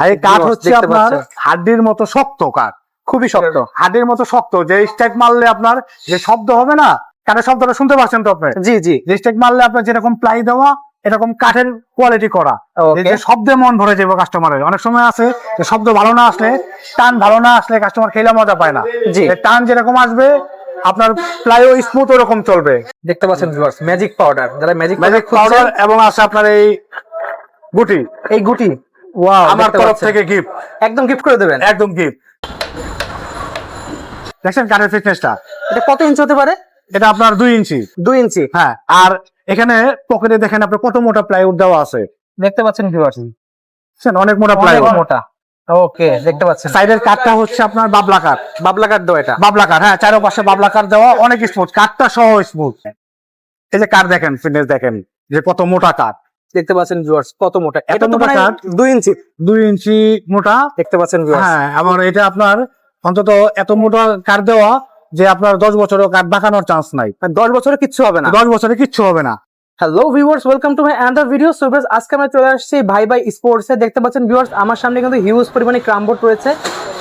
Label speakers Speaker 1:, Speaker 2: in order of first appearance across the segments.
Speaker 1: আর এই কাঠ হচ্ছে আপনার হাড্ডির মতো শক্ত কাঠ
Speaker 2: খুবই শক্ত
Speaker 1: হাড্ডির মতো শক্ত যে স্টেক মারলে আপনার যে শব্দ হবে না কাঠের শব্দটা শুনতে পাচ্ছেন তো আপনি?
Speaker 2: জি জি।
Speaker 1: যে স্টেক মারলে আপনার যেরকম প্লাই দেওয়া এরকম কাঠের কোয়ালিটি করা। যে শব্দে মন ভরে যাবে কাস্টমারের অনেক সময় আছে যে শব্দ ভালো না আসলে টান ভালো না আসলে কাস্টমার খেলে মজা পায় না।
Speaker 2: জি।
Speaker 1: টান যেরকম আসবে আপনার প্লাইও স্মুথ ওরকম চলবে।
Speaker 2: দেখতে পাচ্ছেন ভিউয়ার্স ম্যাজিক পাউডার যারা ম্যাজিক
Speaker 1: ম্যাজিক পাউডার এবং আছে আপনার এই গুটি।
Speaker 2: এই গুটি।
Speaker 1: আমার তরফ থেকে গিফট
Speaker 2: একদম গিফট করে দেবেন।
Speaker 1: একদম গিফট দেখছেন কাঠের ফিটনেসটা
Speaker 2: এটা কত ইঞ্চি হতে পারে?
Speaker 1: এটা আপনার দুই ইঞ্চি
Speaker 2: দুই ইঞ্চি
Speaker 1: হ্যাঁ আর এখানে পকেটে দেখেন আপনার কত মোটা প্লাইউড দেওয়া আছে।
Speaker 2: দেখতে পাচ্ছেন ভিউয়ার্স
Speaker 1: বুঝছেন? অনেক মোটা প্লাইউড
Speaker 2: মোটা। ওকে দেখতে পাচ্ছেন।
Speaker 1: সাইডের কাঠটা হচ্ছে আপনার বাবলা কাঠ।
Speaker 2: বাবলা কাঠ দাও এটা।
Speaker 1: বাবলা কাঠ হ্যাঁ চারপাশে বাবলা কাঠ দেওয়া অনেক স্মুথ কাঠটা সহ স্মুথ এই যে কাঠ দেখেন ফিটনেস দেখেন যে কত মোটা কাঠ।
Speaker 2: দেখতে পাচ্ছেন ভিউয়ার্স কত মোটা?
Speaker 1: এত
Speaker 2: এটা
Speaker 1: মোটা কাঠ?
Speaker 2: দুই ইঞ্চি।
Speaker 1: দুই ইঞ্চি মোটা?
Speaker 2: দেখতে পাচ্ছেন ভিউয়ার্স
Speaker 1: হ্যাঁ আমার এটা আপনার অন্তত এত মোটা কাঠ দেওয়া যে আপনার দশ বছরও কাঠ বাঁকানোর চান্স নাই।
Speaker 2: দশ বছরে কিচ্ছু হবে না।
Speaker 1: দশ বছরে কিচ্ছু হবে না।
Speaker 2: Hello viewers welcome to my another video so viewers আজকে আমরা চলে আসছি ভাই ভাই স্পোর্টস দেখতে পাচ্ছেন ভিউয়ার্স আমার সামনে কিন্তু হিউজ পরিমাণে ক্রামবোর্ড রয়েছে।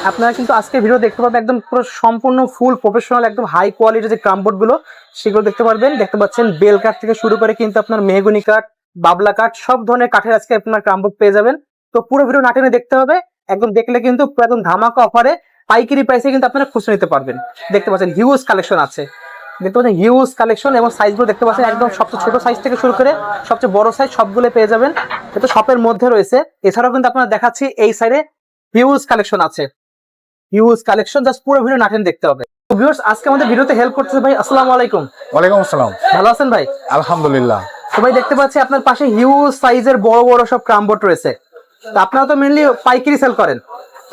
Speaker 2: আপনারা কিন্তু আজকে ভিডিও দেখতে পাবেন একদম পুরো সম্পূর্ণ ফুল প্রফেশনাল একদম হাই কোয়ালিটির যে ক্রামবোর্ডগুলো সেগুলো দেখতে পারবেন। দেখতে পাচ্ছেন বেল কাঠ থেকে শুরু করে কিন্তু আপনার মেহগুনি কাঠ বাবলা কাঠ সব ধরনের কাঠের আজকে আপনার ক্রামবোর্ড পেয়ে যাবেন। তো পুরো ভিডিও না টেনে দেখতে হবে একদম দেখলে কিন্তু একদম ধামাকা অফারে পাইকারি প্রাইসে কিন্তু আপনারা খুচরো নিতে পারবেন। দেখতে পাচ্ছেন হিউজ কালেকশন আছে। দেখতে পাচ্ছেন হিউজ কালেকশন এবং সাইজগুলো দেখতে পাচ্ছেন একদম সবচেয়ে ছোট সাইজ থেকে শুরু করে সবচেয়ে বড় সাইজ সবগুলো পেয়ে যাবেন। এটা শপের মধ্যে রয়েছে। এছাড়াও কিন্তু আপনারা দেখাচ্ছি এই সাইডে হিউজ কালেকশন আছে। হিউজ কালেকশন জাস্ট পুরো ভিডিও নাটেন দেখতে হবে। ভিউয়ার্স আজকে আমাদের ভিডিওতে হেল্প করতেছে ভাই আসসালামু আলাইকুম।
Speaker 1: ওয়ালাইকুম আসসালাম।
Speaker 2: ভালো আছেন ভাই?
Speaker 1: আলহামদুলিল্লাহ।
Speaker 2: তো ভাই দেখতে পাচ্ছি আপনার পাশে হিউজ সাইজের বড় বড় সব ক্রামবোর্ড রয়েছে। তো আপনারা তো মেনলি পাইকারি সেল করেন।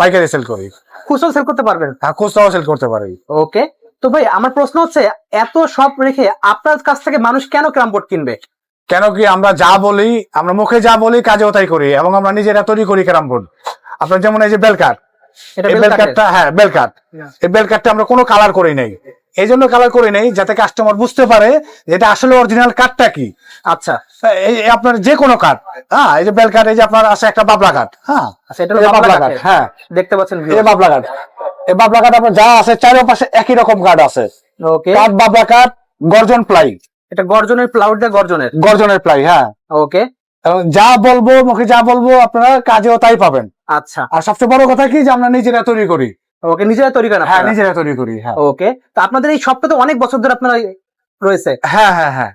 Speaker 1: পাইকারি সেল করি।
Speaker 2: খুচরো সেল করতে পারবেন?
Speaker 1: আর খুচরাও সেল করতে পারি।
Speaker 2: ওকে তো ভাই আমার প্রশ্ন হচ্ছে এত সব রেখে আপনার কাছ থেকে মানুষ কেন ক্রামবোর্ড কিনবে?
Speaker 1: কেন কি আমরা যা বলি আমরা মুখে যা বলি কাজেও তাই করি এবং আমরা নিজেরা তৈরি করি ক্যারাম বোর্ড আপনার যেমন এই যে বেল কাঠ
Speaker 2: এটা
Speaker 1: এই
Speaker 2: বেল
Speaker 1: বেল কাঠটা হ্যাঁ বেল কাঠ এই বেল কাঠটা আমরা কোনো কালার করি নাই। এই জন্য কালার করি নাই যাতে কাস্টমার বুঝতে পারে যে এটা আসলে অরিজিনাল কাঠটা কি।
Speaker 2: আচ্ছা।
Speaker 1: এই আপনার যে কোনো কাঠ হ্যাঁ এই যে বেল কাঠ এই যে আপনার আছে একটা বাবলা কাঠ হ্যাঁ।
Speaker 2: আচ্ছা এটা
Speaker 1: বাবলা কাঠ হ্যাঁ।
Speaker 2: দেখতে পাচ্ছেন
Speaker 1: এই বাবলা কাঠ এই বাবলা কাঠ আপনার যা আছে চারপাশে একই রকম কাঠ আছে।
Speaker 2: ওকে
Speaker 1: কাঠ বাবলা কাঠ গর্জন প্লাই
Speaker 2: এটা গর্জনের প্লাউড দিয়ে গর্জনের?
Speaker 1: গর্জনের প্লাই হ্যাঁ।
Speaker 2: ওকে
Speaker 1: এবং যা বলব মুখে যা বলব আপনারা কাজেও তাই পাবেন।
Speaker 2: আচ্ছা।
Speaker 1: আর সবচেয়ে বড় কথা কি যে আমরা নিজেরা তৈরি করি।
Speaker 2: ওকে নিজেরা তৈরি করেন
Speaker 1: হ্যাঁ? নিজেরা তৈরি করি হ্যাঁ।
Speaker 2: ওকে তো আপনাদের এই শপটা তো অনেক বছর ধরে আপনারা রয়েছে।
Speaker 1: হ্যাঁ হ্যাঁ হ্যাঁ।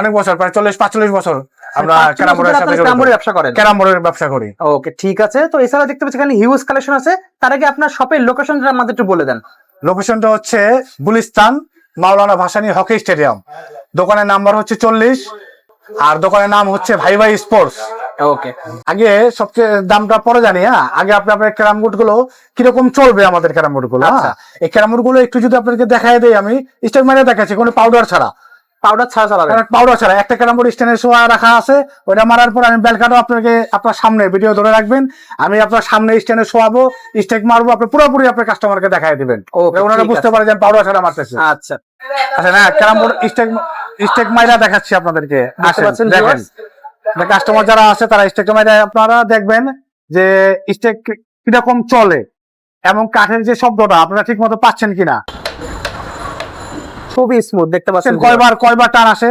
Speaker 1: অনেক বছর প্রায় চল্লিশ পাঁচচল্লিশ বছর আমরা
Speaker 2: পাঁচ ছ
Speaker 1: ক্যারাম
Speaker 2: বছর
Speaker 1: বোর্ডের
Speaker 2: ধরে
Speaker 1: সাথে
Speaker 2: আপনারা ক্রামবোর্ডের ব্যবসা করেন?
Speaker 1: ক্যারাম বোর্ডের ব্যবসা করি।
Speaker 2: ওকে ঠিক আছে। তো এছাড়া দেখতে পাচ্ছি এখানে হিউজ কালেকশন আছে। তার আগে আপনার শপের লোকেশনটা আমাদের একটু বলে দেন।
Speaker 1: লোকেশনটা হচ্ছে গুলিস্তান মাওলানা ভাসানী হকি স্টেডিয়াম। দোকানের নাম্বার হচ্ছে চল্লিশ আর দোকানের নাম হচ্ছে ভাই ভাই স্পোর্টস।
Speaker 2: ওকে
Speaker 1: আগে সবচেয়ে দামটা পরে জানি হ্যাঁ? আগে আপনি আপনার ক্যারাম বোর্ডগুলো কীরকম চলবে আমাদের ক্যারাম বোর্ডগুলো
Speaker 2: আচ্ছা।
Speaker 1: হ্যাঁ? এই ক্যারাম বোর্ডগুলো একটু যদি আপনাকে দেখায় দেই আমি স্টেক মারে দেখাচ্ছি কোনো পাউডার ছাড়া।
Speaker 2: পাউডার ছাড়া
Speaker 1: পাউডার ছাড়া একটা ক্যারাম বোর্ড স্ট্যান্ডের রাখা আছে ওটা মারার পর আমি বেলকাটো আপনাকে আপনার সামনে ভিডিও ধরে রাখবেন আমি আপনার সামনে স্ট্যান্ডে শোয়াবো স্টেক মারবো আপনি পুরোপুরি আপনার কাস্টমারকে দেখাই দিবেন। ওনারা বুঝতে। পারে যে পাউডার ছাড়া মারতেছি।
Speaker 2: আচ্ছা।
Speaker 1: আচ্ছা না ক্যারাম বোর্ড স্টেক স্টেক মাইরা দেখাচ্ছি আপনাদেরকে। দেখেন? কাস্টমার যারা আছে তারা স্টেক আপনারা দেখবেন যে স্টেক কীরকম চলে এবং কাঠের যে শব্দটা আপনারা ঠিক মতো পাচ্ছেন কিনা।
Speaker 2: খুবই স্মুথ দেখতে পাচ্ছেন
Speaker 1: কয়বার কয়বার টান আসে?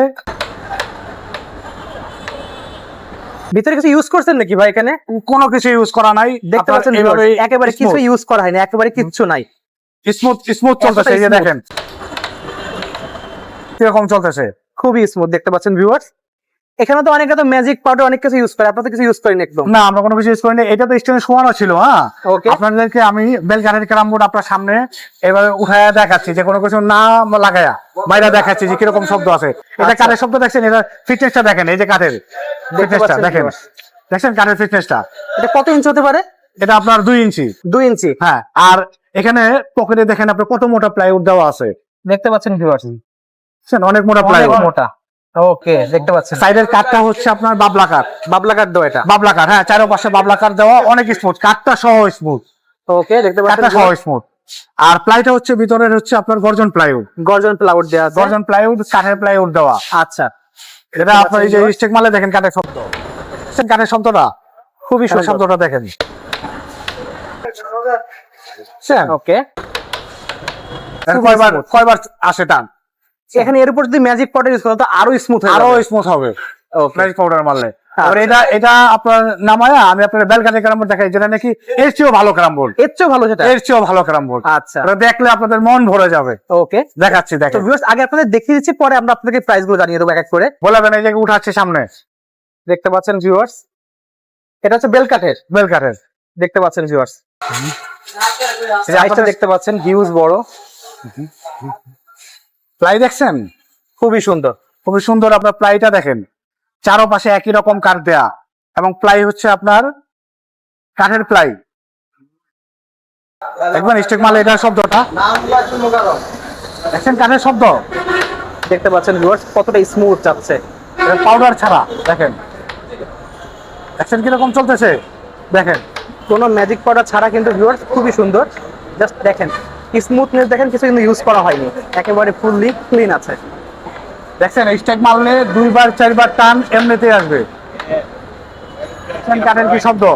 Speaker 2: ভিতরে কিছু ইউজ করছেন নাকি ভাই এখানে?
Speaker 1: কোনো কিছু ইউজ করা নাই।
Speaker 2: দেখতে পাচ্ছেন একেবারে কিছু ইউজ করা হয়নি একেবারে কিচ্ছু নাই।
Speaker 1: স্মুথ স্মুথ চলতেছে এই যে দেখেন। কীরকম চলতেছে?
Speaker 2: খুবই স্মুথ দেখতে পাচ্ছেন ভিউয়ার্স। এখানে তো অনেকে তো ম্যাজিক পাউডার অনেক কিছু ইউজ করে আপনারা তো কিছু ইউজ করেন একদম।
Speaker 1: না আমরা কোনো কিছু ইউজ করিনি। এটা তো স্টেশনে শোয়ানো ছিল হ্যাঁ?
Speaker 2: ওকে
Speaker 1: আপনাদেরকে আমি বেলকানের ক্যারাম বোর্ড আপনার সামনে এভাবে উঠায়া দেখাচ্ছি যে কোনো কিছু না লাগায়া বাইরে দেখাচ্ছি যে কীরকম শব্দ আছে। এটা
Speaker 2: আচ্ছা।
Speaker 1: কাঠের শব্দ দেখছেন? এটা ফিটনেসটা দেখেন এই যে কাঠের ফিটনেসটা
Speaker 2: পাচ্ছেন
Speaker 1: দেখেন। দেখছেন কাঠের ফিটনেসটা
Speaker 2: এটা কত ইঞ্চি হতে পারে?
Speaker 1: এটা আপনার দুই ইঞ্চি
Speaker 2: দুই ইঞ্চি
Speaker 1: হ্যাঁ আর এখানে পকেটে দেখেন আপনার কত মোটা প্লাইউড দেওয়া আছে।
Speaker 2: দেখতে পাচ্ছেন ভিউয়ার্স
Speaker 1: বুঝছেন? অনেক মোটা প্লাইউড
Speaker 2: মোটা। ওকে দেখতে পাচ্ছেন।
Speaker 1: সাইডের কাঠটা হচ্ছে আপনার বাবলা কাঠ
Speaker 2: বাবলা কাঠ দাও এটা।
Speaker 1: বাবলা কাঠ হ্যাঁ চারপাশে বাবলা কাঠ দেওয়া অনেক স্মুথ কাঠটা সহ স্মুথ
Speaker 2: ওকে দেখতে
Speaker 1: কাঠটা
Speaker 2: পাচ্ছেন
Speaker 1: সহ স্মুথ আর প্লাইটা হচ্ছে ভিতরের হচ্ছে আপনার গর্জন প্লাইউড
Speaker 2: গর্জন প্লাউড দেওয়া
Speaker 1: গর্জন প্লাইউড কাঠের প্লাইউড দেওয়া।
Speaker 2: আচ্ছা।
Speaker 1: এটা আপনার এই যে স্টেক মালে দেখেন কাঠের শব্দ। কাঠের শব্দটা
Speaker 2: খুবই সুন্দর
Speaker 1: শব্দটা দেখেন।
Speaker 2: ওকে
Speaker 1: কয়বার কয়বার আসে টান?
Speaker 2: এখানে এর উপর যদি ম্যাজিক পাউডার ইউজ করেন তো আরও স্মুথ হয়ে আরও
Speaker 1: স্মুথ হবে। ম্যাজিক পাউডার মারলে। আর এটা এটা আপনার নামায়া আমি আপনার বেলকানি ক্যারাম বোর্ড দেখাই যেটা নাকি এর চেয়েও ভালো ক্যারাম বোর্ড।
Speaker 2: এর চেয়েও ভালো সেটা?
Speaker 1: এর চেয়েও ভালো ক্যারাম বোর্ড।
Speaker 2: আচ্ছা।
Speaker 1: এটা দেখলে আপনাদের মন ভরে যাবে।
Speaker 2: ওকে
Speaker 1: দেখাচ্ছি
Speaker 2: তো
Speaker 1: দেখেন।
Speaker 2: ভিউয়ার্স আগে আপনাদের দেখিয়ে দিচ্ছি পরে আমরা আপনাদেরকে প্রাইসগুলো জানিয়ে দেবো এক এক করে।
Speaker 1: বলে দেন এই যে উঠাচ্ছে সামনে।
Speaker 2: দেখতে পাচ্ছেন ভিউয়ার্স এটা হচ্ছে বেল কাঠের
Speaker 1: বেলকাঠের।
Speaker 2: দেখতে পাচ্ছেন ভিউয়ার্স দেখতে পাচ্ছেন হিউজ বড়।
Speaker 1: প্লাই দেখছেন?
Speaker 2: খুবই সুন্দর।
Speaker 1: খুবই সুন্দর আপনার প্লাইটা দেখেন। চারোপাশে একই রকম কাঠ দেয়া। এবং প্লাই হচ্ছে আপনার কাঠের প্লাই দেখবেন স্টেক মালে এটার শব্দটা? দেখছেন কাঠের শব্দ?
Speaker 2: দেখতে পাচ্ছেন ভিউয়ার্স কতটা স্মুথ যাচ্ছে।
Speaker 1: পাউডার ছাড়া দেখেন। দেখছেন কীরকম চলতেছে? দেখেন।
Speaker 2: কোনো ম্যাজিক পাউডার ছাড়া কিন্তু ভিউয়ার্স খুবই সুন্দর। জাস্ট দেখেন। স্মুথনেস দেখেন কিছু কিন্তু ইউজ করা হয়নি। একেবারে ফুললি ক্লিন আছে।
Speaker 1: দেখছেন স্টেক মারলে দুইবার চারবার টান এমনিতেই আসবে। কাঠের কি শব্দ?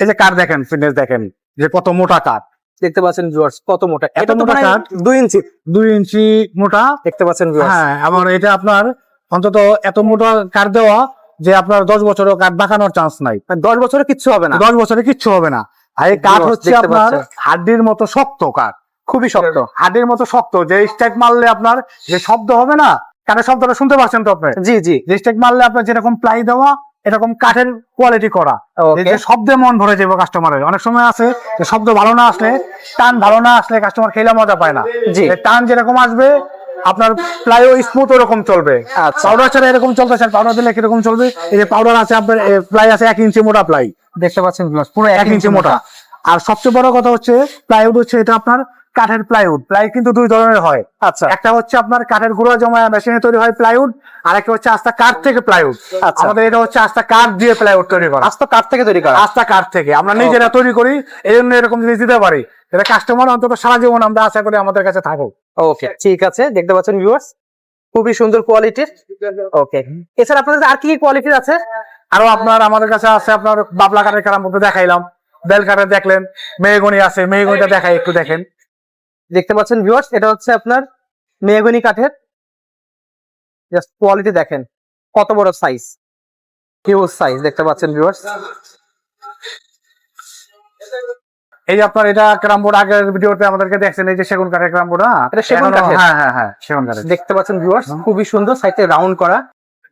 Speaker 1: এই যে কাঠ দেখেন ফিটনেস দেখেন যে কত মোটা কাঠ।
Speaker 2: দেখতে পাচ্ছেন ভিউয়ার্স কত মোটা। এটা
Speaker 1: মোটা
Speaker 2: মানে
Speaker 1: কাঠ?
Speaker 2: দুই ইঞ্চি।
Speaker 1: দুই ইঞ্চি মোটা?
Speaker 2: দেখতে পাচ্ছেন ভিউয়ার্স
Speaker 1: হ্যাঁ আমার এটা আপনার অন্তত এত মোটা কাঠ দেওয়া যে আপনার দশ বছরও কাঠ বাঁকানোর চান্স নাই।
Speaker 2: মানে দশ বছরে কিচ্ছু হবে না।
Speaker 1: দশ বছরে কিচ্ছু হবে না। আর এই কাঠ হচ্ছে আপনার হাড্ডির মতো শক্ত কাঠ
Speaker 2: খুবই শক্ত।
Speaker 1: হাড্ডির মতো শক্ত যে স্টেক মারলে আপনার যে শব্দ হবে না কাঠের শব্দটা শুনতে পাচ্ছেন তো আপনি?
Speaker 2: জি জি।
Speaker 1: যে স্টেক মারলে আপনার যেরকম প্লাই দেওয়া এরকম কাঠের কোয়ালিটি করা। যে শব্দে মন ভরে যাবে কাস্টমারের অনেক সময় আছে যে শব্দ ভালো না আসলে টান ভালো না আসলে কাস্টমার খেলে মজা পায় না।
Speaker 2: জি।
Speaker 1: টান যেরকম আসবে আপনার প্লাইও স্মুথ ওরকম চলবে।
Speaker 2: আচ্ছা।
Speaker 1: পাউডার ছাড়া এরকম চলতে পাউডার দিলে কীরকম চলবে? এই যে পাউডার আছে আপনার প্লাই আছে এক ইঞ্চি মোটা প্লাই
Speaker 2: দেখতে পাচ্ছেন viewers, পুরো
Speaker 1: এক ইঞ্চি মোটা। আর সবচেয়ে বড় কথা হচ্ছে প্লাইউড হচ্ছে এটা আপনার কাঠের প্লাইউড প্লাই কিন্তু দুই ধরনের হয়।
Speaker 2: আচ্ছা।
Speaker 1: একটা হচ্ছে আপনার কাঠের গুঁড়া জমায় মেশিনে তৈরি হয় প্লাইউড আর একটা হচ্ছে আস্তা কাঠ থেকে প্লাইউড
Speaker 2: আচ্ছা।
Speaker 1: আমাদের এটা হচ্ছে আস্তা কাঠ দিয়ে প্লাইউড তৈরি করা।
Speaker 2: আজ তো কাঠ থেকে তৈরি করা।
Speaker 1: আস্তা কাঠ থেকে। আমরা নিজেরা তৈরি করি এই জন্য এরকম জিনিস দিতে পারি। এটা কাস্টমার অন্তত সারা জীবন আমরা আশা করি আমাদের কাছে থাকুক।
Speaker 2: ওকে ঠিক আছে। দেখতে পাচ্ছেন ভিউয়ার্স খুবই সুন্দর কোয়ালিটির ওকে এছাড়া আপনাদের আর কি কি কোয়ালিটির আছে?
Speaker 1: আরও আপনার আমাদের কাছে আছে আপনার বাবলা কাঠের কারাম মধ্যে দেখাইলাম। বেল কাঠের দেখলেন মেহগনি আছে মেহগনিটা দেখাই একটু দেখেন।
Speaker 2: দেখতে পাচ্ছেন ভিউয়ার্স এটা হচ্ছে আপনার মেহগনি কাঠের। জাস্ট কোয়ালিটি দেখেন কত বড় সাইজ হিউজ সাইজ দেখতে পাচ্ছেন ভিউয়ার্স
Speaker 1: এই যে আপনার এটা ক্রাম বোর্ড আগের ভিডিওতে আমাদেরকে দেখছেন এই যে সেগুন কাঠের ক্রাম বোর্ড হ্যাঁ?
Speaker 2: এটা সেগুন কাঠের?
Speaker 1: হ্যাঁ হ্যাঁ হ্যাঁ সেগুন কাঠের।
Speaker 2: দেখতে পাচ্ছেন ভিউয়ার্স খুবই সুন্দর সাইডে রাউন্ড করা।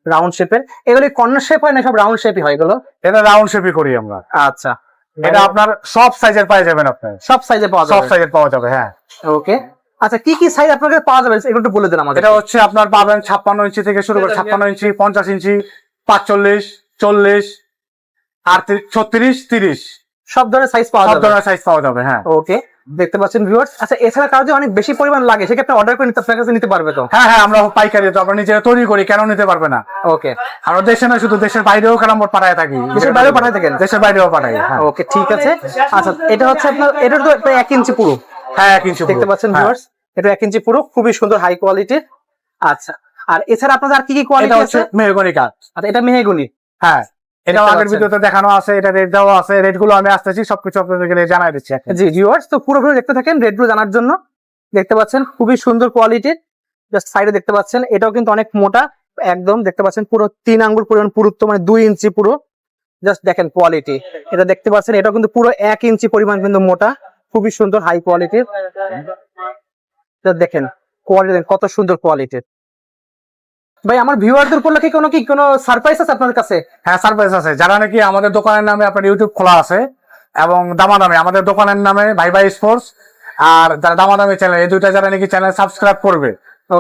Speaker 2: রাউন্ড শেপের এগুলি কর্নার শেপ হয় না সব রাউন্ড শেপই হয় এগুলো?
Speaker 1: এটা রাউন্ড শেপই করি আমরা।
Speaker 2: আচ্ছা।
Speaker 1: এটা আপনার সব সাইজের পাওয়া যাবেন আপনার
Speaker 2: সব সাইজে পাওয়া যাবে।
Speaker 1: সব সাইজের পাওয়া যাবে হ্যাঁ।
Speaker 2: ওকে আচ্ছা কি কি সাইজ আপনাদের পাওয়া যাবে? এগুলো একটু বলে দেন আমাদের
Speaker 1: এটা হচ্ছে আপনার পাবেন ছাপ্পান্ন ইঞ্চি থেকে শুরু করে ছাপ্পান্ন ইঞ্চি পঞ্চাশ ইঞ্চি পাঁচচল্লিশ চল্লিশ আর ছত্রিশ তিরিশ।
Speaker 2: সব ধরনের সাইজ পাওয়া যাবে।
Speaker 1: সব ধরনের সাইজ পাওয়া যাবে হ্যাঁ।
Speaker 2: ওকে দেখতে পাচ্ছেন ভিউয়ার্স আচ্ছা এছাড়া কারও যদি অনেক বেশি পরিমাণ লাগে সেক্ষেত্রে অর্ডার করে নিতে আপনার কাছে নিতে পারবে তো?
Speaker 1: হ্যাঁ হ্যাঁ আমরা পাইকারি তো আমরা নিজেরা তৈরি করি কেন নিতে পারবে না?
Speaker 2: ওকে।
Speaker 1: আমরা দেশে না শুধু দেশের বাইরেও কারাম বোর্ড পাঠায় থাকি?
Speaker 2: দেশের বাইরেও পাঠায় থাকেন?
Speaker 1: দেশের বাইরেও পাঠাই হ্যাঁ।
Speaker 2: ওকে ঠিক আছে। আচ্ছা এটা হচ্ছে আপনার এটা তো প্রায় এক ইঞ্চি পুরো।
Speaker 1: হ্যাঁ এক ইঞ্চি
Speaker 2: দেখতে পাচ্ছেন
Speaker 1: হ্যাঁ।
Speaker 2: ভিউয়ার্স এটা এক ইঞ্চি পুরো খুবই সুন্দর হাই কোয়ালিটির আচ্ছা আর এছাড়া আপনাদের আর কি কি কোয়ালিটি আছে
Speaker 1: হচ্ছে মেহগনি কাঠ
Speaker 2: আচ্ছা এটা মেহেগুনি?
Speaker 1: হ্যাঁ। এটাও আগের। ভিডিওতে দেখানো আছে এটা রেট দেওয়া আছে রেটগুলো আমি আসতেছি সবকিছু আপনাদেরকে জানাই দিচ্ছি
Speaker 2: জি ভিউয়ার্স তো পুরো ভিডিও দেখতে থাকেন রেডগুলো জানার জন্য। দেখতে পাচ্ছেন খুবই সুন্দর কোয়ালিটির জাস্ট সাইডে দেখতে পাচ্ছেন এটাও কিন্তু অনেক মোটা একদম দেখতে পাচ্ছেন পুরো তিন আঙ্গুল পরিমাণ পুরুত্ব মানে দুই ইঞ্চি পুরো। জাস্ট দেখেন কোয়ালিটি এটা দেখতে পাচ্ছেন এটাও কিন্তু পুরো এক ইঞ্চি পরিমাণ কিন্তু মোটা খুবই সুন্দর হাই কোয়ালিটির দেখেন কোয়ালিটি কত সুন্দর কোয়ালিটির ভাই আমার ভিউয়ারদের উপর কি কোনো কি কোনো সারপ্রাইজ আছে আপনাদের কাছে?
Speaker 1: হ্যাঁ সারপ্রাইজ আছে। যারা নাকি আমাদের দোকানের নামে আপনার ইউটিউব খোলা আছে এবং দামাদামি আমাদের দোকানের নামে ভাই ভাই স্পোর্টস আর যারা দামাদামি চ্যানেল এই দুইটা যারা নাকি চ্যানেল সাবস্ক্রাইব করবে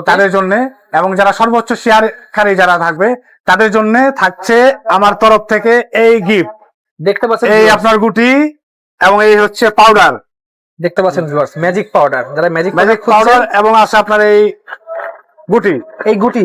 Speaker 1: তাদের জন্য এবং যারা সর্বোচ্চ শেয়ারকারী যারা থাকবে তাদের জন্য থাকছে আমার তরফ থেকে এই গিফট
Speaker 2: দেখতে পাচ্ছেন
Speaker 1: এই আপনার গুটি এবং এই হচ্ছে পাউডার
Speaker 2: দেখতে পাচ্ছেন ভিউয়ার্স ম্যাজিক পাউডার যারা ম্যাজিক
Speaker 1: ম্যাজিক পাউডার এবং আছে আপনার এই গুটি।
Speaker 2: এই গুটি।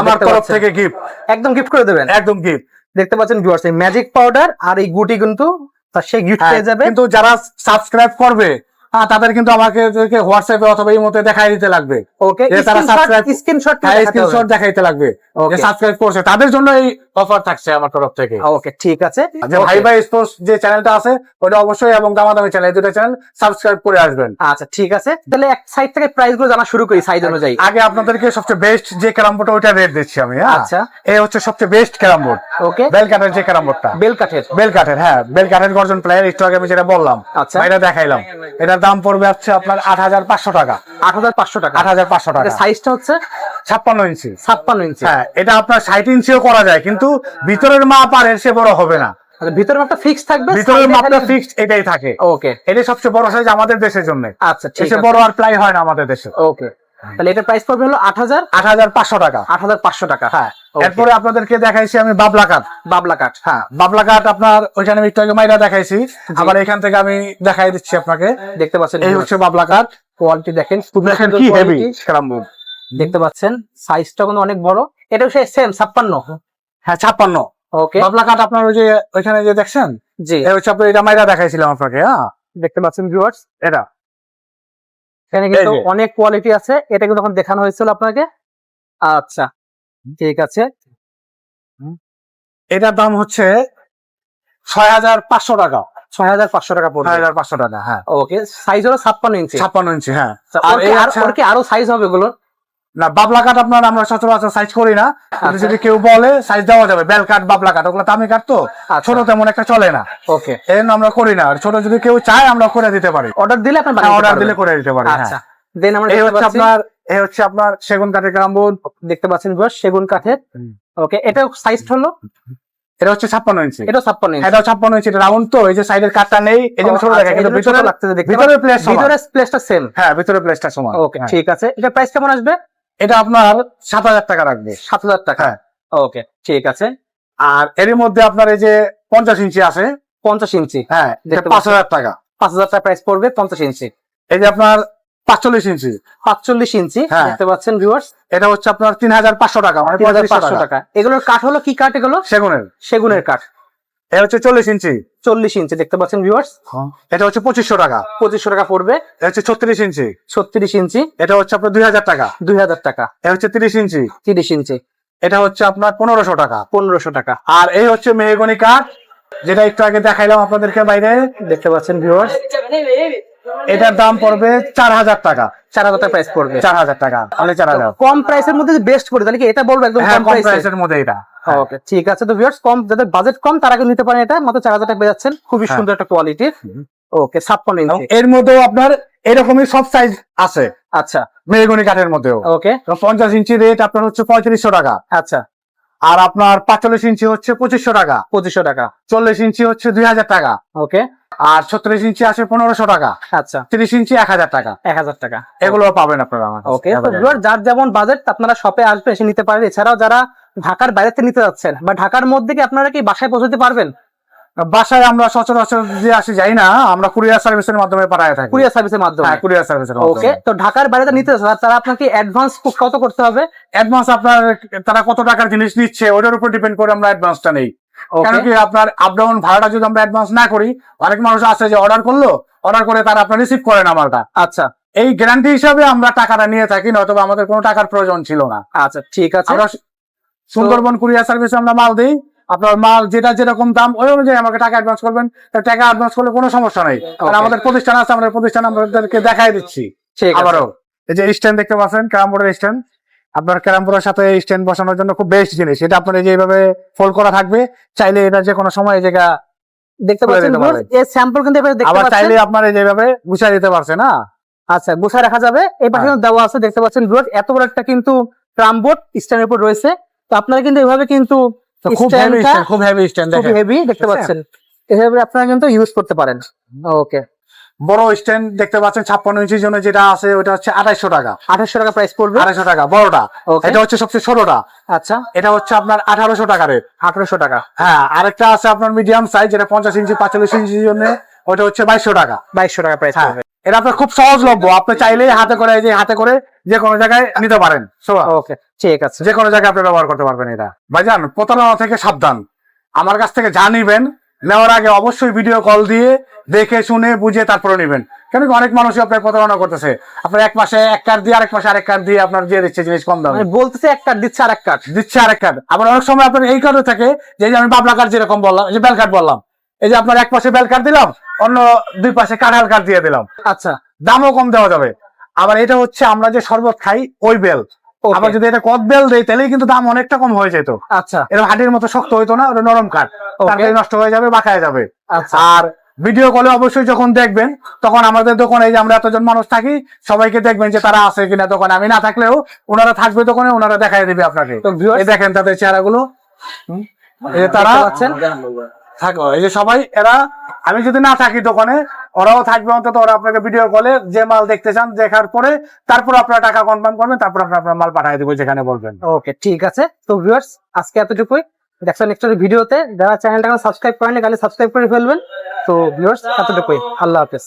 Speaker 1: আমার তরফ থেকে গিফট
Speaker 2: একদম গিফট করে দেবেন।
Speaker 1: একদম গিফট
Speaker 2: দেখতে পাচ্ছেন ভিউয়ার্স এই ম্যাজিক পাউডার আর এই গুটি কিন্তু তার সে গিফট পেয়ে যাবে।
Speaker 1: কিন্তু যারা সাবস্ক্রাইব করবে হ্যাঁ তাদের কিন্তু আমাকে হোয়াটসঅ্যাপে অথবা এই মতে দেখাই দিতে লাগবে।
Speaker 2: ওকে
Speaker 1: তারা subscribe-
Speaker 2: স্ক্রিনশট
Speaker 1: স্ক্রিনশট দেখাইতে লাগবে। যে সাবস্ক্রাইব করছে তাদের জন্য এই অফার থাকছে আমার তরফ থেকে।
Speaker 2: ওকে ঠিক আছে।
Speaker 1: যে ভাই ভাই স্পোর্টস যে চ্যানেলটা আছে ওটা অবশ্যই এবং দামাদামি চ্যানেল দুটো চ্যানেল সাবস্ক্রাইব করে আসবেন।
Speaker 2: আচ্ছা ঠিক আছে। তাহলে এক সাইড থেকে প্রাইসগুলো জানা শুরু করি সাইজ অনুযায়ী।
Speaker 1: আগে আপনাদেরকে সবচেয়ে বেস্ট যে ক্যারাম বোর্ড ওইটা রেট দিচ্ছি আমি হ্যাঁ?
Speaker 2: আচ্ছা।
Speaker 1: এই হচ্ছে সবচেয়ে বেস্ট ক্যারাম বোর্ড
Speaker 2: ওকে
Speaker 1: বেল কাঠের যে ক্যারাম বোর্ডটা
Speaker 2: বেল কাঠের
Speaker 1: বেল কাঠের হ্যাঁ বেল কাঠের গর্জন প্লেয়ার একটু আগে আমি যেটা বললাম
Speaker 2: আচ্ছা।
Speaker 1: এটা দেখাইলাম। এটার দাম পড়বে হচ্ছে আপনার আট হাজার পাঁচশো টাকা।
Speaker 2: আট হাজার পাঁচশো টাকা?
Speaker 1: আট হাজার পাঁচশো টাকা।
Speaker 2: সাইজটা হচ্ছে
Speaker 1: ছাপ্পান্ন ইঞ্চি।
Speaker 2: ছাপ্পান্ন ইঞ্চি।
Speaker 1: হ্যাঁ এটা আপনার ষাট ইঞ্চিও করা যায় কিন্তু ভিতরের মাপ আর এর সে বড় হবে না।
Speaker 2: আচ্ছা, ভিতরে মাপটা ফিক্স থাকবে?
Speaker 1: ভিতরের মাপটা ফিক্সড এটাই থাকে।
Speaker 2: ওকে
Speaker 1: এটাই সবচেয়ে বড় সাইজ আমাদের দেশের জন্য।
Speaker 2: আচ্ছা
Speaker 1: বড় আর প্লাই হয় না আমাদের দেশে।
Speaker 2: ওকে তাহলে এটা প্রাইস পড়বে হলো আট হাজার?
Speaker 1: আট হাজার পাঁচশো টাকা।
Speaker 2: আট হাজার পাঁচশো টাকা
Speaker 1: হ্যাঁ. এরপরে আপনাদেরকে দেখাইছি আমি বাবলা কাঠ।
Speaker 2: বাবলা কাঠ।
Speaker 1: হ্যাঁ বাবলা কাঠ আপনার ওইখানে একটু আগে মাইরা দেখাইছি। আবার এখান থেকে আমি দেখাই দিচ্ছি আপনাকে।
Speaker 2: দেখতে পাচ্ছেন
Speaker 1: এই হচ্ছে বাবলা কাঠ।
Speaker 2: কোয়ালিটি দেখেন
Speaker 1: দেখেন কি হেভি
Speaker 2: দেখতে পাচ্ছেন সাইজটা কিন্তু অনেক বড়। এটাও সেই সেম ছাপ্পান্ন।
Speaker 1: হ্যাঁ ছাপ্পান্ন।
Speaker 2: ওকে
Speaker 1: বাবলা কাঠ আপনার ওই যে ওইখানে যে দেখছেন?
Speaker 2: জি।
Speaker 1: এই হচ্ছে আপনার এটা মাইরা দেখাইছিলাম আপনাকে হ্যাঁ।
Speaker 2: দেখতে পাচ্ছেন ভিউয়ার্স
Speaker 1: এটা।
Speaker 2: এখানে কিন্তু অনেক কোয়ালিটি আছে। এটা কিন্তু তখন দেখানো হয়েছিল আপনাকে। আচ্ছা ঠিক আছে।
Speaker 1: এটার দাম হচ্ছে ছয় হাজার পাঁচশো টাকা।
Speaker 2: ছয় হাজার পাঁচশো টাকা
Speaker 1: ছয়
Speaker 2: পড়বে।
Speaker 1: হাজার পাঁচশো টাকা হ্যাঁ।
Speaker 2: ওকে সাইজ হলো ছাপ্পান্ন ইঞ্চি।
Speaker 1: ছাপ্পান্ন ইঞ্চি হ্যাঁ।
Speaker 2: আচ্ছা,
Speaker 1: আর
Speaker 2: কি ওর কি আরও সাইজ হবে এগুলো
Speaker 1: না বাবলা কাঠ আপনার আমরা সচরাচর সাইজ করি না।
Speaker 2: আচ্ছা।
Speaker 1: যদি কেউ বলে সাইজ দেওয়া যাবে বেল কাঠ বাবলা কাঠ ওগুলো দামি কাঠ তো।
Speaker 2: আচ্ছা।
Speaker 1: ছোট তেমন একটা চলে না।
Speaker 2: ওকে।
Speaker 1: এই আমরা করি না। আর ছোট যদি কেউ চায় আমরা করে দিতে পারি।
Speaker 2: অর্ডার দিলে আপনি
Speaker 1: অর্ডার দিলে করে দিতে পারি
Speaker 2: আচ্ছা।
Speaker 1: হ্যাঁ।
Speaker 2: দেন আমরা
Speaker 1: এই হচ্ছে আপনার এই হচ্ছে আপনার সেগুন কাঠের
Speaker 2: দেখতে পাচ্ছেন সেগুন কাঠের। ওকে এটা সাইজ হলো?
Speaker 1: এটা হচ্ছে ছাপ্পান্ন ইঞ্চি।
Speaker 2: এটা ছাপ্পান্ন ইঞ্চি।
Speaker 1: এটা ছাপ্পান্ন ইঞ্চি রাউন্ড তো এই যে সাইডের নেই এই জন্য ছোট দেখা
Speaker 2: আচ্ছা,
Speaker 1: কিন্তু ভিতরে
Speaker 2: লাগতেছে দেখতে
Speaker 1: ভিতরে প্লেস
Speaker 2: ভিতরে প্লেসটা সেম
Speaker 1: হ্যাঁ ভিতরে প্লেসটা সমান।
Speaker 2: ওকে
Speaker 1: হ্যাঁ।
Speaker 2: ঠিক আছে। এটা প্রাইস কেমন আসবে?
Speaker 1: এটা আপনার সাত হাজার টাকা রাখবে।
Speaker 2: সাত হাজার টাকা।
Speaker 1: হ্যাঁ।
Speaker 2: ওকে ঠিক আছে।
Speaker 1: আর এর মধ্যে আপনার এই যে পঞ্চাশ ইঞ্চি আছে।
Speaker 2: পঞ্চাশ ইঞ্চি।
Speaker 1: হ্যাঁ পাঁচ হাজার টাকা।
Speaker 2: পাঁচ হাজার টাকা প্রাইস পড়বে পঞ্চাশ ইঞ্চি।
Speaker 1: এই যে আপনার পাঁচচল্লিশ ইঞ্চি।
Speaker 2: পাঁচচল্লিশ ইঞ্চি
Speaker 1: হ্যাঁ।
Speaker 2: দেখতে পাচ্ছেন ভিউয়ার্স
Speaker 1: এটা হচ্ছে আপনার তিন হাজার পাঁচশো টাকা। মানে
Speaker 2: তিন হাজার পাঁচশো টাকা। এগুলোর কাঠ হলো কি কাঠ এগুলো?
Speaker 1: সেগুনের।
Speaker 2: সেগুনের কাঠ।
Speaker 1: এটা হচ্ছে চল্লিশ ইঞ্চি।
Speaker 2: চল্লিশ ইঞ্চি দেখতে পাচ্ছেন ভিউয়ার্স
Speaker 1: এটা হচ্ছে পঁচিশশো টাকা।
Speaker 2: পঁচিশশো টাকা পড়বে।
Speaker 1: এটা হচ্ছে ছত্রিশ ইঞ্চি।
Speaker 2: ছত্রিশ ইঞ্চি।
Speaker 1: এটা হচ্ছে আপনার দুই হাজার টাকা।
Speaker 2: দুই হাজার টাকা।
Speaker 1: এটা হচ্ছে তিরিশ ইঞ্চি।
Speaker 2: তিরিশ ইঞ্চি।
Speaker 1: এটা হচ্ছে আপনার পনেরোশো টাকা।
Speaker 2: পনেরোশো টাকা।
Speaker 1: আর এই হচ্ছে মেহগনি কাঠ যেটা একটু আগে দেখাইলাম আপনাদেরকে বাইরে।
Speaker 2: দেখতে পাচ্ছেন ভিউয়ার্স
Speaker 1: এটার দাম পড়বে চার হাজার টাকা।
Speaker 2: চার হাজার টাকা প্রাইস পড়বে।
Speaker 1: চার হাজার টাকা। তাহলে চার হাজার।
Speaker 2: কম প্রাইসের মধ্যে বেস্ট পড়বে তাহলে কি এটা বলব একদম
Speaker 1: হ্যাঁ
Speaker 2: কম
Speaker 1: কম
Speaker 2: প্রাইসে
Speaker 1: প্রাইসের মধ্যে এটা।
Speaker 2: ওকে ঠিক আছে। তো ভিউয়ার্স কম যাদের বাজেট কম তারা কিন্তু নিতে পারেন এটা। মাত্র চার হাজার টাকা পেয়ে যাচ্ছেন। খুবই
Speaker 1: হ্যাঁ।
Speaker 2: সুন্দর একটা কোয়ালিটির
Speaker 1: হুম।
Speaker 2: ওকে ছাপ্পান্ন ইঞ্চি
Speaker 1: এর মধ্যেও আপনার এরকমই সব সাইজ আছে।
Speaker 2: আচ্ছা।
Speaker 1: মেহগনি কাঠের মধ্যেও।
Speaker 2: ওকে
Speaker 1: পঞ্চাশ ইঞ্চি রেট আপনার হচ্ছে পঁয়ত্রিশশো টাকা।
Speaker 2: আচ্ছা।
Speaker 1: আর আপনার পাঁচচল্লিশ ইঞ্চি হচ্ছে পঁচিশশো টাকা।
Speaker 2: পঁচিশশো টাকা।
Speaker 1: চল্লিশ ইঞ্চি হচ্ছে দুই হাজার টাকা।
Speaker 2: ওকে।
Speaker 1: আর ছত্রিশ ইঞ্চি আছে পনেরোশো টাকা।
Speaker 2: আচ্ছা।
Speaker 1: তিরিশ ইঞ্চি এক হাজার টাকা।
Speaker 2: এক হাজার টাকা।
Speaker 1: এগুলো পাবেন আপনারা আমার
Speaker 2: ওকে। যার যেমন বাজেট আপনারা শপে আসবে এসে নিতে পারেন। এছাড়াও যারা ঢাকার বাইরে থেকে নিতে যাচ্ছেন বা ঢাকার মধ্যে কি আপনারা কি বাসায় পৌঁছতে পারবেন?
Speaker 1: বাসায় আমরা সচরাচর যে আসি যাই না আমরা কুরিয়ার সার্ভিসের মাধ্যমে পাঠায় থাকি।
Speaker 2: কুরিয়ার সার্ভিসের মাধ্যমে।
Speaker 1: হ্যাঁ কুরিয়ার সার্ভিসের
Speaker 2: ওকে তো ঢাকার বাইরে নিতে তারা আপনাকে অ্যাডভান্স কত করতে হবে?
Speaker 1: অ্যাডভান্স আপনার তারা কত টাকার জিনিস নিচ্ছে ওটার উপর ডিপেন্ড করে আমরা অ্যাডভান্সটা নেই।
Speaker 2: ওকে
Speaker 1: কি আপনার আপডাউন ভাড়াটা যদি আমরা অ্যাডভান্স না করি অনেক মানুষ আছে যে অর্ডার করল অর্ডার করে তারা আপনার রিসিভ করেন আমারটা
Speaker 2: আচ্ছা।
Speaker 1: এই গ্যারান্টি হিসাবে আমরা টাকাটা নিয়ে থাকি নয়তো আমাদের কোনো টাকার প্রয়োজন ছিল না।
Speaker 2: আচ্ছা ঠিক আছে।
Speaker 1: আমরা সুন্দরবন কুরিয়ার সার্ভিসে আমরা মাল দিই আপনার মাল যেটা যেরকম দাম ওই অনুযায়ী আমাকে টাকা অ্যাডভান্স করবেন। টাকা অ্যাডভান্স করলে কোনো সমস্যা নেই। কারণ আমাদের প্রতিষ্ঠান আছে আমাদের প্রতিষ্ঠান আমাদেরকে দেখাই দিচ্ছি। আবারও এই যে স্ট্যান্ড দেখতে পাচ্ছেন ক্যারামবোর্ডের স্ট্যান্ড আপনার ক্যারামবোর্ডের সাথে স্ট্যান্ড বসানোর জন্য খুব বেস্ট জিনিস। এটা আপনার এই যে এইভাবে ফোল্ড করা থাকবে চাইলে এটা যে কোনো সময় এই জায়গা
Speaker 2: দেখতে পাচ্ছেন। এর স্যাম্পল কিন্তু এবারে দেখতে
Speaker 1: আবার
Speaker 2: পাচ্ছেন।
Speaker 1: চাইলে আপনার এই যেভাবে গুছাই দিতে পারছে না?
Speaker 2: আচ্ছা গোছা রাখা যাবে। এই পাশে
Speaker 1: হ্যাঁ।
Speaker 2: দেওয়া আছে দেখতে পাচ্ছেন ভিউয়ার এত বড় একটা কিন্তু ট্রাম বোর্ড স্ট্যান্ডের উপর রয়েছে। তো আপনারা কিন্তু এভাবে কিন্তু
Speaker 1: খুব হেভি
Speaker 2: স্ট্যান্ডটা
Speaker 1: খুব হেভি স্ট্যান্ড
Speaker 2: খুব হেভি দেখতে পাচ্ছেন। এভাবে আপনারা কিন্তু ইউজ করতে পারেন। ওকে
Speaker 1: বড় স্ট্যান্ড দেখতে পাচ্ছেন ছাপ্পান্ন ইঞ্চির জন্য যেটা আছে ওটা হচ্ছে আড়াইশো টাকা।
Speaker 2: আঠাশশো টাকা প্রাইস পড়বে।
Speaker 1: আড়াইশো টাকা বড়টা। এটা হচ্ছে সবচেয়ে ছোটটা।
Speaker 2: আচ্ছা।
Speaker 1: এটা হচ্ছে আপনার আঠারোশো টাকা রেট।
Speaker 2: আঠারোশো টাকা।
Speaker 1: হ্যাঁ আরেকটা আছে আপনার মিডিয়াম সাইজ যেটা পঞ্চাশ ইঞ্চি পাঁচচল্লিশ ইঞ্চির জন্য ওটা হচ্ছে বাইশশো টাকা।
Speaker 2: বাইশশো টাকা প্রাইস
Speaker 1: হ্যাঁ।
Speaker 2: পড়বে।
Speaker 1: এটা আপনার খুব সহজলভ্য আপনি চাইলেই হাতে করে এই যে হাতে করে যে কোনো জায়গায় নিতে পারেন।
Speaker 2: ওকে ঠিক আছে।
Speaker 1: যে কোনো জায়গায় আপনি ব্যবহার করতে পারবেন এটা। ভাইজান প্রতারণা থেকে সাবধান। আমার কাছ থেকে যা নিবেন নেওয়ার আগে অবশ্যই ভিডিও কল দিয়ে দেখে শুনে বুঝে তারপরে নেবেন। কেন কি অনেক মানুষই আপনার প্রতারণা করতেছে। আপনার এক মাসে এক কার্ড দিয়ে আরেক মাসে আরেক কার্ড দিয়ে আপনার দিয়ে দিচ্ছে জিনিস কম দামে।
Speaker 2: বলতেছে এক কার্ড দিচ্ছে আরেক কার্ড।
Speaker 1: দিচ্ছে আরেক কার্ড। আবার অনেক সময় আপনার এই কার্ডও থাকে যে আমি বাবলা কার্ড যেরকম বললাম এই যে বেল কার্ড বললাম। এই যে আপনার এক পাশে বেল কার্ড দিলাম অন্য দুই পাশে কাঁঠাল কার্ড দিয়ে দিলাম।
Speaker 2: আচ্ছা।
Speaker 1: দামও কম দেওয়া যাবে। আবার এটা হচ্ছে আমরা যে শরবত খাই ওই বেল। আবার যদি এটা কদ বেল দেয় তাহলে কিন্তু দাম অনেকটা কম হয়ে যেত।
Speaker 2: আচ্ছা।
Speaker 1: এরকম হাটির মতো শক্ত হইতো না ওটা নরম কাঠ. তারপরে নষ্ট হয়ে যাবে বাঁকায় যাবে।
Speaker 2: আচ্ছা।
Speaker 1: আর ভিডিও কলে অবশ্যই যখন দেখবেন তখন আমাদের দোকানে এই যে আমরা এতজন মানুষ থাকি সবাইকে দেখবেন যে তারা আছে কিনা দোকানে। আমি না থাকলেও ওনারা থাকবে দোকানে ওনারা দেখাই দিবে আপনাকে। এই দেখেন তাদের চেহারাগুলো? এই যে তারা থাকো এই যে সবাই এরা আমি যদি না থাকি দোকানে, ওরাও থাকবে অন্তত, ওরা আপনাকে ভিডিও কলে যে মাল দেখতে চান, দেখার পরে তারপর আপনারা টাকা কনফার্ম করবেন, তারপর আপনার আপনার মাল পাঠিয়ে দেবো যেখানে বলবেন।
Speaker 2: ওকে ঠিক আছে। তো ভিউয়ার্স আজকে এতটুকুই। দেখছেন নেক্সট ভিডিওতে যারা চ্যানেলটাকে সাবস্ক্রাইব করেনি তাহলে সাবস্ক্রাইব করে ফেলবেন। তো ভিউয়ার্স এতটুকুই। আল্লাহ হাফেজ।